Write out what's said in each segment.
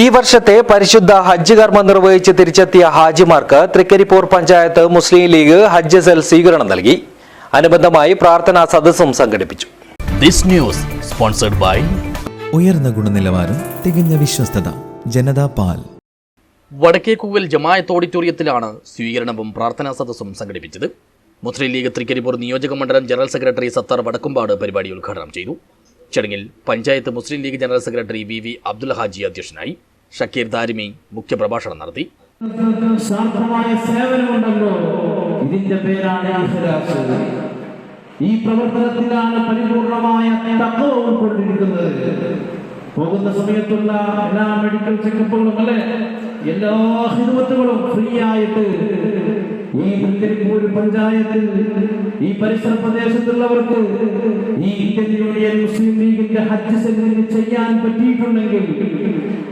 ഈ വർഷത്തെ പരിശുദ്ധ ഹജ്ജ് കർമ്മം നിർവഹിച്ച് തിരിച്ചെത്തിയ ഹാജിമാർക്ക് തൃക്കരിപ്പൂർ പഞ്ചായത്ത് മുസ്ലിം ലീഗ് ഹജ്ജ് സെൽ സ്വീകരണം നൽകി. അനുബന്ധമായി പ്രാർത്ഥനാ സദസ്സും സംഘടിപ്പിച്ചു. This news sponsored by ഉയർന്ന ഗുണനിലവാരം തികഞ്ഞ വിശ്വസ്തത ജനതാ പാൽ. വടക്കേക്കൂവൽ ജമായത്ത് ഓഡിറ്റോറിയത്തിലാണ് സ്വീകരണവും പ്രാർത്ഥനാ സദസ്സും സംഘടിപ്പിച്ചത്. മുസ്ലിം ലീഗ് തൃക്കരിപ്പൂർ നിയോജക മണ്ഡലം ജനറൽ സെക്രട്ടറി സത്താർ വടക്കുംപാട് പരിപാടി ഉദ്ഘാടനം ചെയ്തു. ചടങ്ങിൽ panchayat Muslim League general secretary V V Abdul Haji അധ്യക്ഷനായി ഷക്കീർ ദാരിമി മുഖ്യപ്രഭാഷണം നടത്തി. ഇതിന്റെ ഈ പ്രവർത്തനത്തിലാണ് പരിപൂർണമായ പോകുന്ന സമയത്തുള്ള എല്ലാ മെഡിക്കൽ ചെക്കപ്പുകളും അല്ലെ? എല്ലാ ഹിദ്മത്തുകളും ഫ്രീ ആയിട്ട് ഈ പഞ്ചായത്തിൽ ഈ പരിസര പ്രദേശത്തുള്ളവർക്ക് ഈ മുസ്ലിം ഹജ്ജ് സെന്റിന് ചെയ്യാൻ പറ്റിയിട്ടുണ്ടെങ്കിൽ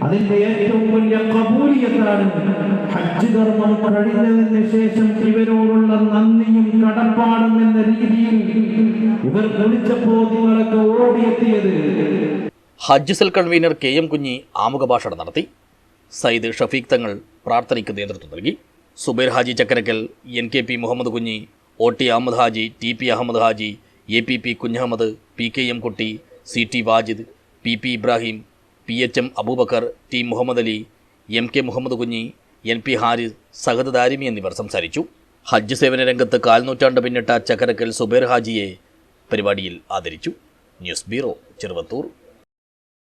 അതിന്റെ ഏറ്റവും വലിയ കബൂലിയത്താണ് ഹജ്ജ് കർമ്മം കഴിഞ്ഞതിന് ശേഷം ഇവരോടുള്ള നന്ദിയും കടപ്പാടും എന്ന രീതിയിൽ ഇവർ വിളിച്ചപ്പോ നിങ്ങളൊക്കെ ഓടിയെത്തിയത്. ഹജ്ജ് cell convener K M Kunhi ആമുഖ ഭാഷണം നടത്തി. സയ്യിദ് ഷഫീഖ് തങ്ങൾ പ്രാർത്ഥനയ്ക്ക് നേതൃത്വം നൽകി. Zubair Haji Chakkarakkal N K P Muhammad Kunhi O T Ahammad Haji T P Ahammad Haji A P P Kunhahammad P K M Kutty C T Wajid P P Ibrahim P H M Abubakar T Muhammad Ali M K Muhammad Kunhi N P Haris Sahad Darimi എന്നിവർ സംസാരിച്ചു. ഹജ്ജ് സേവന രംഗത്ത് കാൽനൂറ്റാണ്ട് പിന്നിട്ട ചക്കരക്കൽ സുബൈർ ഹാജിയെ പരിപാടിയിൽ ആദരിച്ചു. News bureau Cheruvathur.